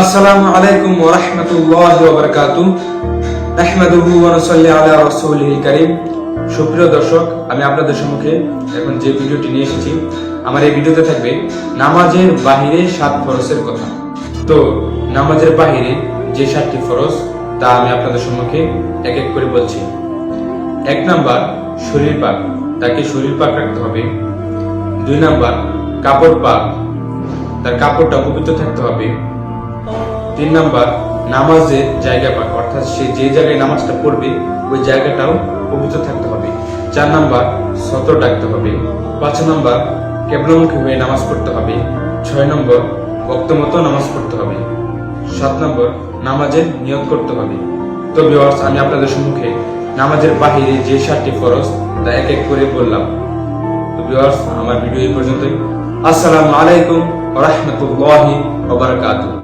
আসসালামু আলাইকুম ওয়া রাহমাতুল্লাহি ওয়া বারাকাতুহু। নাহমাদুহু ওয়া নুসাল্লি আলা রাসূলিল কারীম। সুপ্রিয় দর্শক, আমি আপনাদের সম্মুখে এখন যে ভিডিওটি নিয়ে এসেছি, আমার এই ভিডিওতে থাকবে নামাজের বাহিরে সাত ফরজের কথা। তো নামাজের বাহিরে যে সাতটি ফরজ, তা আমি আপনাদের সম্মুখে এক এক করে বলছি। এক নাম্বার, শরীর পাক। তাকে শরীর পাক রাখতে হবে। দুই নাম্বার, কাপড় পাক। তার কাপড়টা পবিত্র থাকতে হবে। তিন নাম্বার নামাজের জায়গা পাক, অর্থাৎ সে যে জায়গায় নামাজটা পড়বে, ওই জায়গাটাও পবিত্র থাকতে হবে। চার নাম্বার, সতর ডাকতে হবে। পাঁচ নাম্বার, কেবলমুখী হয়ে নামাজ পড়তে হবে। ছয় নম্বর বক্ত মতো নামাজ পড়তে হবে। সাত নম্বর নামাজের নিয়ত করতে হবে। তো ভিউয়ার্স আমি আপনাদের সম্মুখে নামাজের বাহিরে যে সাতটি ফরজ, তা এক এক করে বললাম। তো ভিউয়ার্স আমার ভিডিও এই পর্যন্তই। আসসালামু আলাইকুম রাহমাতুল্লাহি ওয়া বারাকাতুহু।